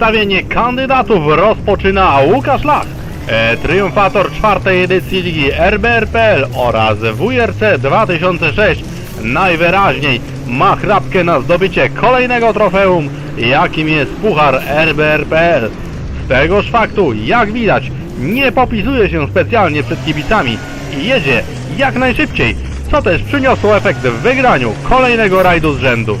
Przedstawienie kandydatów rozpoczyna Łukasz Lach, e, triumfator czwartej edycji ligi RBRPL oraz WRC 2006. Najwyraźniej ma chrapkę na zdobycie kolejnego trofeum, jakim jest Puchar RBRPL. Z tegoż faktu, jak widać, nie popisuje się specjalnie przed kibicami i jedzie jak najszybciej, co też przyniosło efekt w wygraniu kolejnego rajdu z rzędu.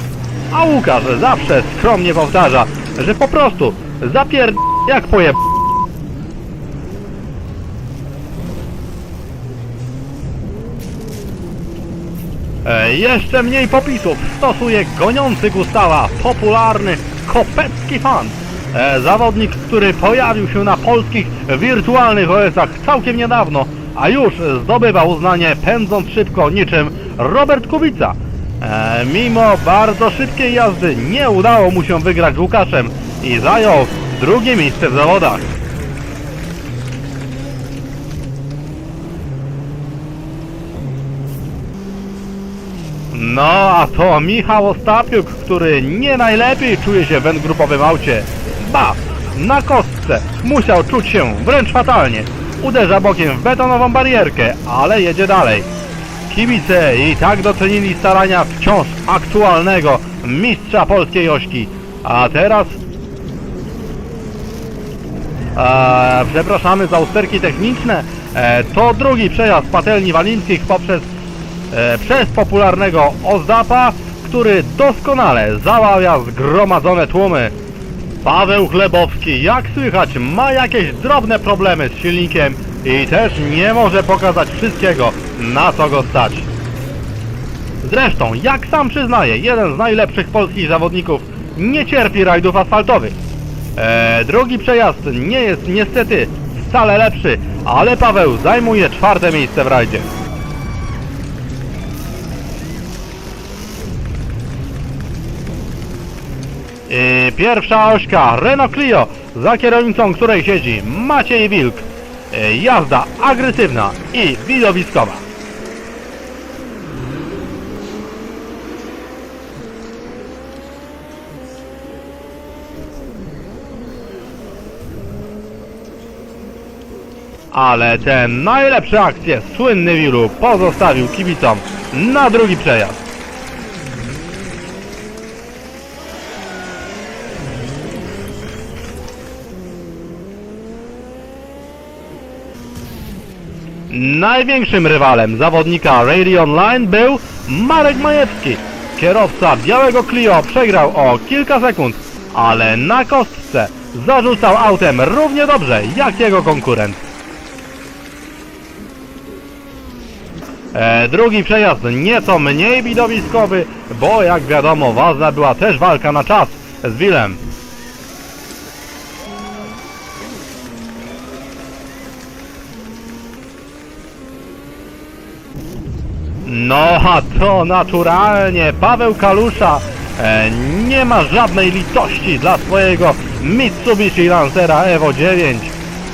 A Łukasz zawsze skromnie powtarza, że po prostu zapierd... jak pojeb... Jeszcze mniej popisów stosuje goniący Gustawa, popularny kopecki fan. E, zawodnik, który pojawił się na polskich wirtualnych OS-ach całkiem niedawno, a już zdobywa uznanie pędząc szybko niczym Robert Kubica. E, mimo bardzo szybkiej jazdy nie udało mu się wygrać Łukaszem i zajął drugie miejsce w zawodach. No, a to Michał Ostapiuk, który nie najlepiej czuje się w N-grupowym aucie. Ba, na kostce musiał czuć się wręcz fatalnie. Uderza bokiem w betonową barierkę, ale jedzie dalej. Kibice i tak docenili starania wciąż aktualnego mistrza polskiej ośki. A teraz... E, przepraszamy za usterki techniczne. E, to drugi przejazd patelni walinskich poprzez e, przez popularnego Ozdapa, który doskonale załawia zgromadzone tłumy. Paweł Chlebowski, jak słychać, ma jakieś drobne problemy z silnikiem i też nie może pokazać wszystkiego, na co go stać. Zresztą, jak sam przyznaje, jeden z najlepszych polskich zawodników nie cierpi rajdów asfaltowych. E, drugi przejazd nie jest niestety wcale lepszy, ale Paweł zajmuje czwarte miejsce w rajdzie. I pierwsza ośka Renault Clio, za kierownicą której siedzi Maciej Wilk. E, Jazda agresywna i widowiskowa. Ale te najlepsze akcje słynny Wilu pozostawił kibicom na drugi przejazd. Największym rywalem zawodnika Radio Online był Marek Majewski. Kierowca białego Clio przegrał o kilka sekund, ale na kostce zarzucał autem równie dobrze jak jego konkurent. E, drugi przejazd nieco mniej widowiskowy, bo jak wiadomo ważna była też walka na czas z Willem. No a to naturalnie Paweł Kalusza e, nie ma żadnej litości dla swojego Mitsubishi Lancera Evo 9.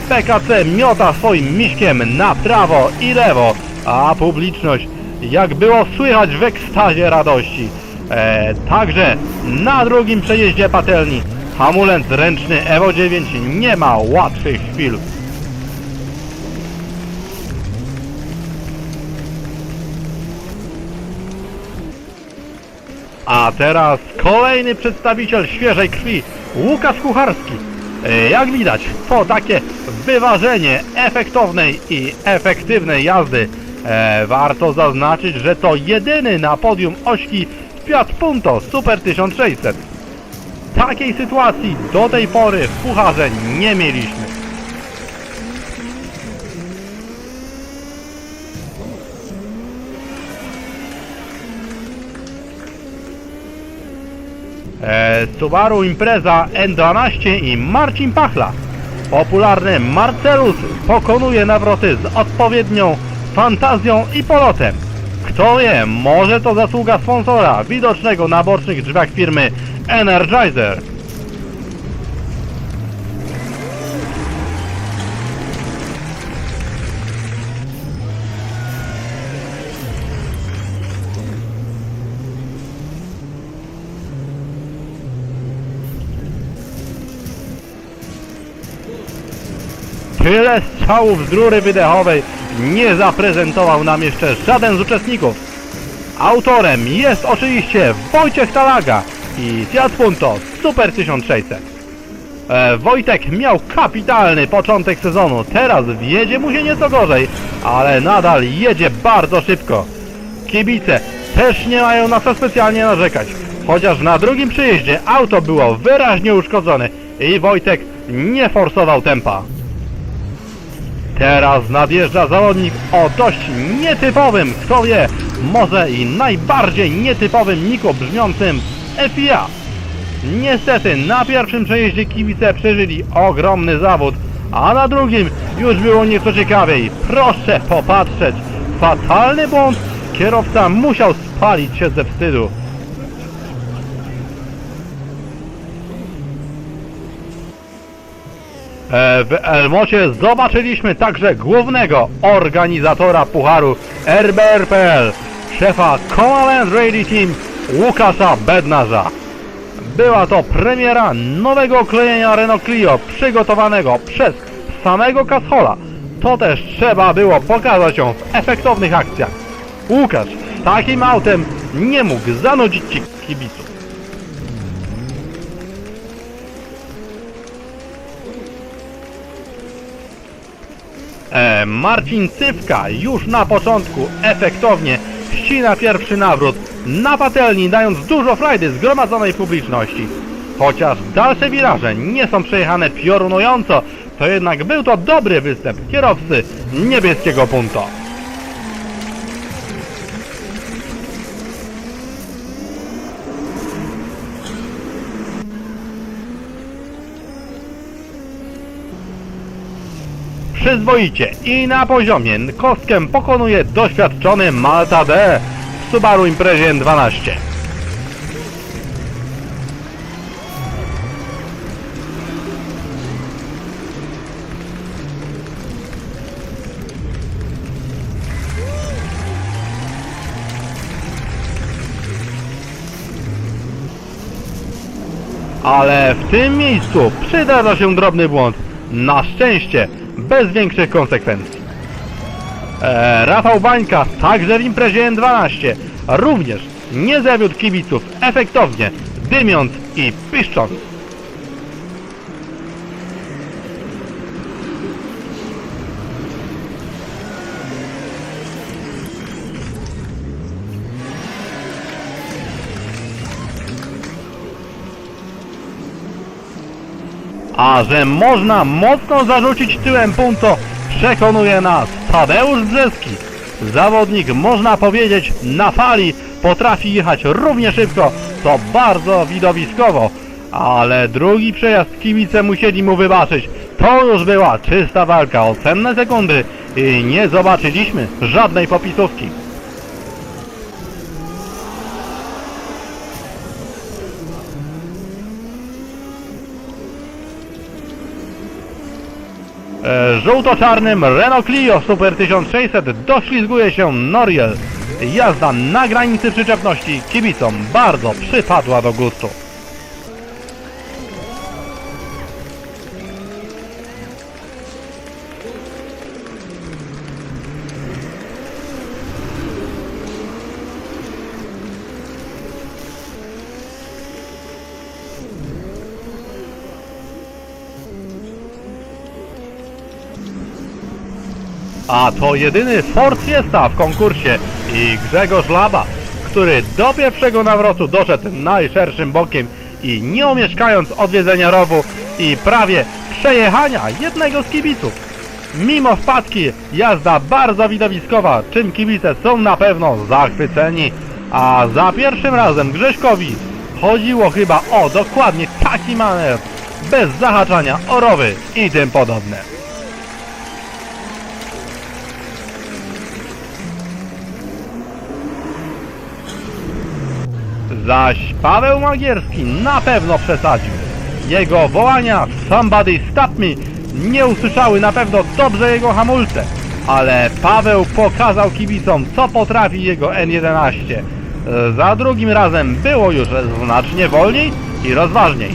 PKC miota swoim miśkiem na prawo i lewo, a publiczność, jak było słychać w ekstazie radości. E, także na drugim przejeździe patelni hamulec ręczny Evo 9 nie ma łatwych chwil. A teraz kolejny przedstawiciel świeżej krwi, Łukasz Kucharski. E, Jak widać, to takie wyważenie efektownej i efektywnej jazdy. E, warto zaznaczyć, że to jedyny na podium ośki Fiat Punto Super 1600. Takiej sytuacji do tej pory w Pucharze nie mieliśmy. e, Subaru Impreza N12 i Marcin Pachla. Popularny Marcelus pokonuje nawroty z odpowiednią fantazją i polotem. Kto wie, może to zasługa sponsora widocznego na bocznych drzwiach firmy Energizer. tyle strzałów z rury wydechowej nie zaprezentował nam jeszcze żaden z uczestników. Autorem jest oczywiście Wojciech Talaga i Fiat Punto Super 1600. E, Wojtek miał kapitalny początek sezonu, teraz wiedzie mu się nieco gorzej, ale nadal jedzie bardzo szybko. Kibice też nie mają na co specjalnie narzekać, chociaż na drugim przyjeździe auto było wyraźnie uszkodzone i Wojtek nie forsował tempa. Teraz nadjeżdża zawodnik o dość nietypowym, kto wie, może i najbardziej nietypowym niku brzmiącym FIA. Niestety na pierwszym przejeździe kibice przeżyli ogromny zawód, a na drugim już było nieco ciekawiej. Proszę popatrzeć, fatalny błąd, kierowca musiał spalić się ze wstydu. W Elmocie zobaczyliśmy także głównego organizatora pucharu RBR.pl, szefa Comaland Rally Team Łukasza Bednarza. Była to premiera nowego oklejenia Renault Clio przygotowanego przez samego Cashola. To też trzeba było pokazać ją w efektownych akcjach. Łukasz takim autem nie mógł zanudzić ci kibiców. Marcin Cywka już na początku efektownie ścina pierwszy nawrót na patelni, dając dużo frajdy zgromadzonej publiczności. Chociaż dalsze wiraże nie są przejechane piorunująco, to jednak był to dobry występ kierowcy niebieskiego punto. Przyzwoicie i na poziomie kostkę pokonuje doświadczony Malta D w Subaru Imprezie 12. Ale w tym miejscu przydarza się drobny błąd. Na szczęście bez większych konsekwencji. E, Rafał Bańka także w imprezie N12 również nie zawiódł kibiców efektownie, dymiąc i piszcząc. A że można mocno zarzucić tyłem punto, przekonuje nas Tadeusz Brzeski. Zawodnik, można powiedzieć, na fali potrafi jechać równie szybko, to bardzo widowiskowo. Ale drugi przejazd kibice musieli mu wybaczyć. To już była czysta walka o cenne sekundy i nie zobaczyliśmy żadnej popisówki. Żółto-czarnym Renault Clio Super 1600 doślizguje się Noriel. Jazda na granicy przyczepności kibicom bardzo przypadła do gustu. A to jedyny Ford Fiesta w konkursie i Grzegorz Laba, który do pierwszego nawrotu doszedł najszerszym bokiem i nie omieszkając odwiedzenia rowu i prawie przejechania jednego z kibiców. Mimo wpadki jazda bardzo widowiskowa, czym kibice są na pewno zachwyceni. A za pierwszym razem Grześkowi chodziło chyba o dokładnie taki manewr, bez zahaczania o rowy i tym podobne. Zaś Paweł Magierski na pewno przesadził. Jego wołania Somebody Stop Me nie usłyszały na pewno dobrze jego hamulce, ale Paweł pokazał kibicom co potrafi jego N11. Za drugim razem było już znacznie wolniej i rozważniej.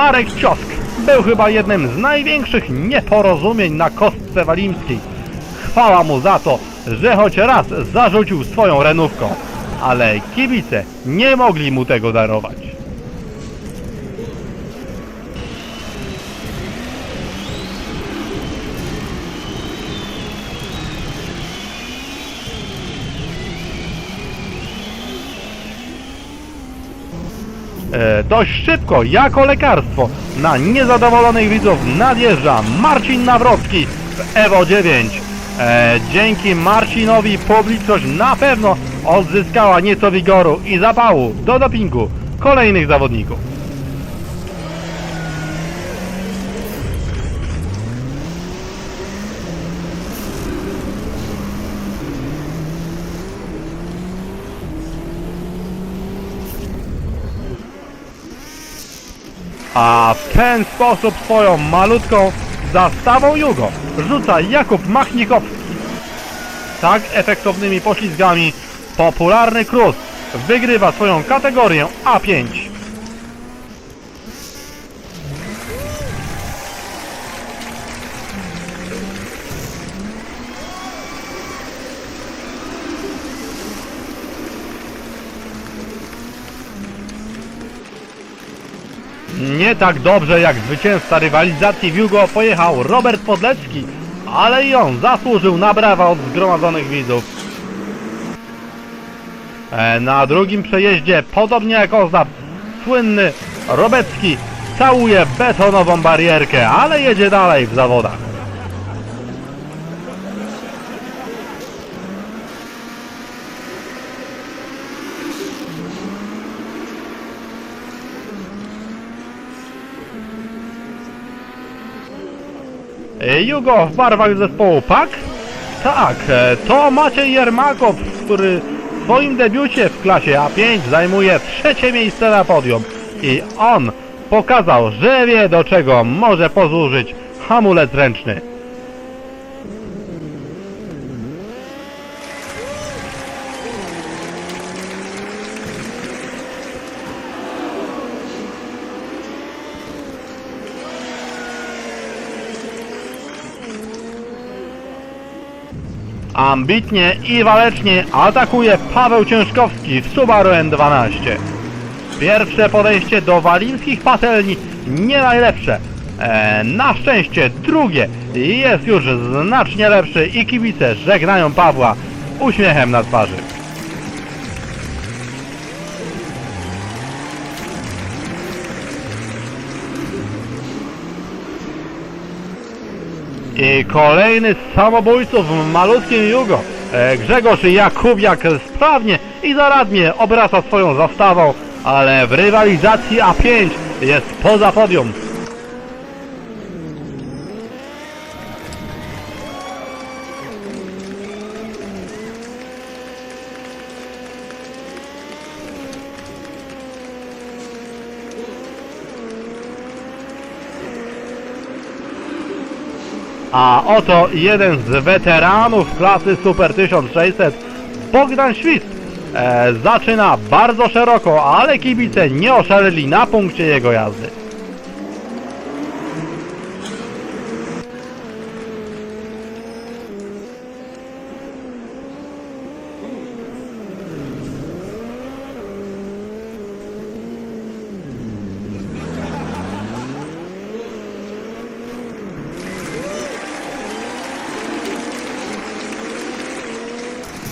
Marek Ciosk był chyba jednym z największych nieporozumień na kostce walimskiej. Chwała mu za to, że choć raz zarzucił swoją renówką, ale kibice nie mogli mu tego darować. Dość szybko, jako lekarstwo, na niezadowolonych widzów nadjeżdża Marcin Nawrocki w Evo 9. E, dzięki Marcinowi publiczność na pewno odzyskała nieco wigoru i zapału do dopingu kolejnych zawodników. A w ten sposób swoją malutką zastawą Jugo rzuca Jakub Machnikowski. Tak efektownymi poślizgami popularny Cruz wygrywa swoją kategorię A5. Nie tak dobrze jak zwycięzca rywalizacji w Jugo pojechał Robert Podlecki, ale i on zasłużył na brawa od zgromadzonych widzów. E, Na drugim przejeździe, podobnie jak Ozdab, słynny Robecki całuje betonową barierkę, ale jedzie dalej w zawodach. Jugo w barwach zespołu PAK? Tak, e, to Maciej Jermakow, który w swoim debiucie w klasie A5 zajmuje trzecie miejsce na podium. I on pokazał, że wie do czego może posłużyć hamulec ręczny. Ambitnie i walecznie atakuje Paweł Ciężkowski w Subaru N12. Pierwsze podejście do walimskich patelni nie najlepsze. E, na szczęście drugie jest już znacznie lepsze i kibice żegnają Pawła uśmiechem na twarzy. I kolejny z samobójców w malutkim Jugo. E, Grzegorz Jakubiak sprawnie i zaradnie obraca swoją zastawą, ale w rywalizacji A5 jest poza podium. A oto jeden z weteranów klasy Super 1600, Bogdan Świst. E, zaczyna bardzo szeroko, ale kibice nie oszaleli na punkcie jego jazdy.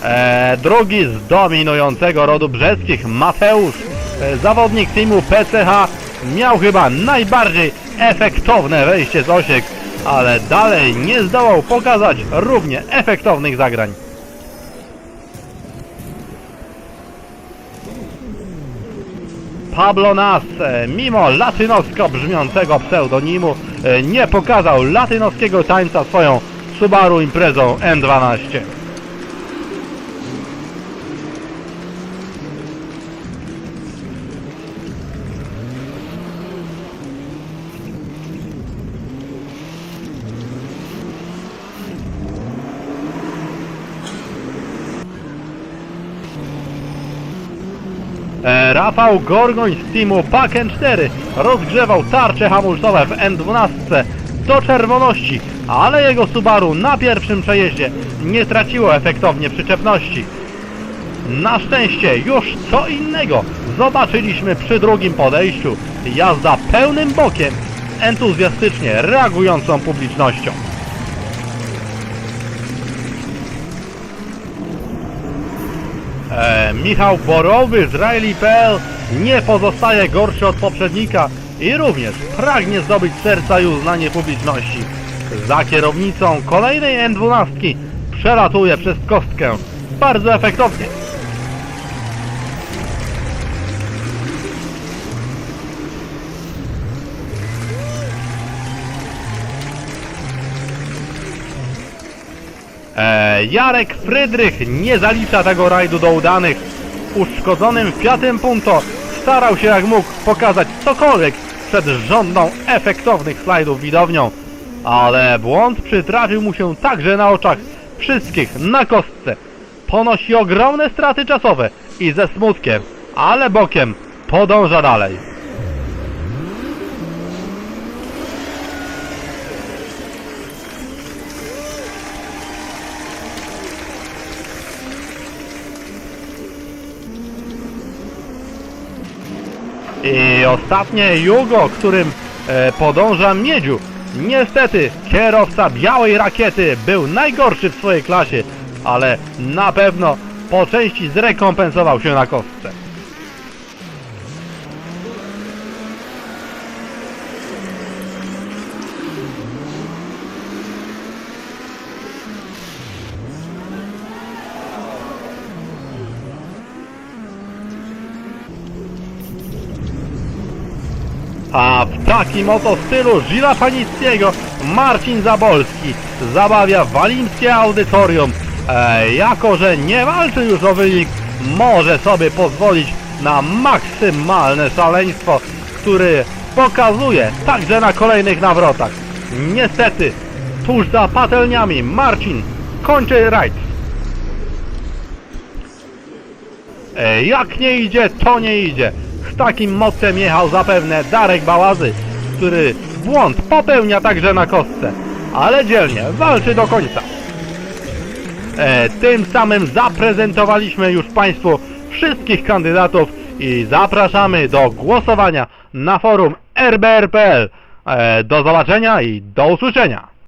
E, drugi z dominującego rodu brzeskich, Mateusz, e, zawodnik teamu PCH, miał chyba najbardziej efektowne wejście z osiek, ale dalej nie zdołał pokazać równie efektownych zagrań. Pablo Nas, e, mimo latynosko brzmiącego pseudonimu, e, nie pokazał latynoskiego tańca swoją Subaru imprezą N12. Rafał Gorgoń z teamu Paken 4 rozgrzewał tarcze hamulcowe w N12 do czerwoności, ale jego Subaru na pierwszym przejeździe nie traciło efektownie przyczepności. Na szczęście już co innego zobaczyliśmy przy drugim podejściu. Jazda pełnym bokiem, entuzjastycznie reagującą publicznością. Michał Borowy z Rally.pl nie pozostaje gorszy od poprzednika i również pragnie zdobyć serca i uznanie publiczności. Za kierownicą kolejnej N12 przelatuje przez kostkę bardzo efektownie. E, Jarek Frydrych nie zalicza tego rajdu do udanych. Uszkodzonym Fiatem Punto starał się jak mógł pokazać cokolwiek przed żądną efektownych slajdów widownią. Ale błąd przytrafił mu się także na oczach wszystkich na kostce. Ponosi ogromne straty czasowe i ze smutkiem, ale bokiem podąża dalej. I ostatnie Jugo, którym e, podąża Miedziu. Niestety kierowca białej rakiety był najgorszy w swojej klasie, ale na pewno po części zrekompensował się na kostce. A w takim oto stylu Gila Panickiego Marcin Zabolski zabawia walimskie audytorium. E, jako, że nie walczy już o wynik, może sobie pozwolić na maksymalne szaleństwo, który pokazuje także na kolejnych nawrotach. Niestety, tuż za patelniami Marcin kończy rajd. E, Jak nie idzie, to nie idzie. Takim mottem jechał zapewne Darek Bałazy, który błąd popełnia także na kostce, ale dzielnie walczy do końca. E, tym samym zaprezentowaliśmy już Państwu wszystkich kandydatów i zapraszamy do głosowania na forum rbr.pl. E, do zobaczenia i do usłyszenia.